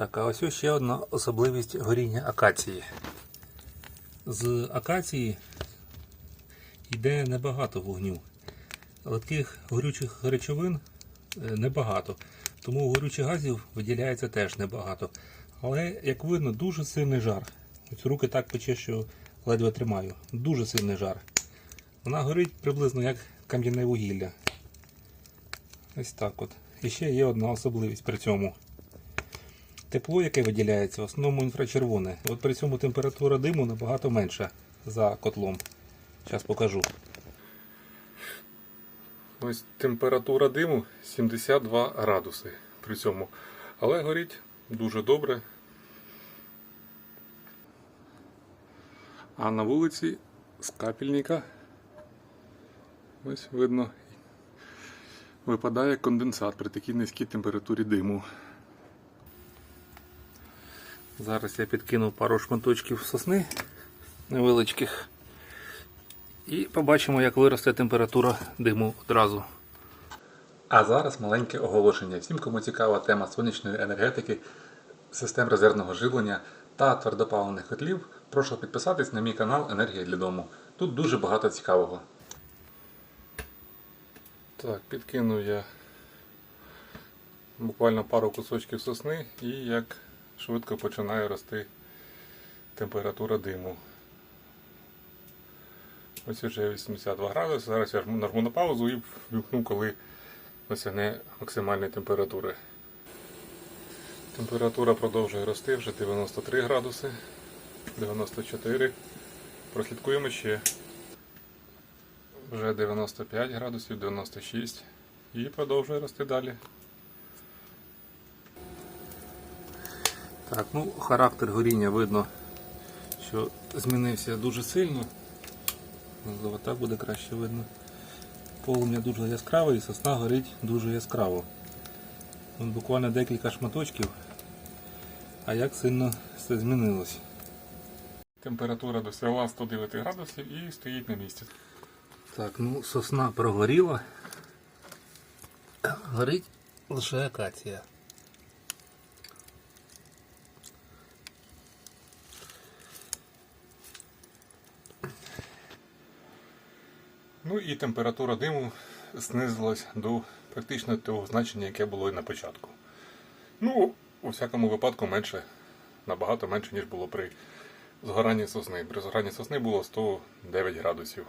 Так, а ось ще одна особливість горіння акації. З акації йде небагато вогню. Легких горючих речовин е, небагато. Тому горючих газів виділяється теж небагато. Але, як видно, дуже сильний жар. Ось руки так пече, що ледве тримаю. Дуже сильний жар. Вона горить приблизно як кам'яне вугілля. Ось так от. І ще є одна особливість при цьому. Тепло, яке виділяється, в основному інфрачервоне. От при цьому температура диму набагато менша за котлом. Зараз покажу. Ось температура диму 72 градуси при цьому. Але горить дуже добре. А на вулиці з капельника ось видно випадає конденсат при такій низькій температурі диму. Зараз я підкину пару шматочків сосни невеличких. І побачимо, як виросте температура диму одразу. А зараз маленьке оголошення. Всім, кому цікава тема сонячної енергетики, систем резервного живлення та твердопаливних котлів, прошу підписатись на мій канал Енергія для дому. Тут дуже багато цікавого. Так, підкинув я буквально пару кусочків сосни і як швидко починає рости температура диму. Ось вже 82 градуси. Зараз я нажму на паузу і ввімкну, коли досягне максимальної температури. Температура продовжує рости вже 93 градуси, 94. Прослідкуємо ще. Вже 95 градусів, 96 і продовжує рости далі. Так, ну характер горіння видно, що змінився дуже сильно. Можливо, так буде краще видно. Полум'я дуже яскраве і сосна горить дуже яскраво. Тут буквально декілька шматочків. А як сильно все змінилось. Температура досягла 109 градусів і стоїть на місці. Так, ну сосна прогоріла. Горить лише акація. Ну і температура диму знизилась до практично того значення, яке було і на початку. Ну, у всякому випадку менше, набагато менше, ніж було при згоранні сосни. При згоранні сосни було 109 градусів.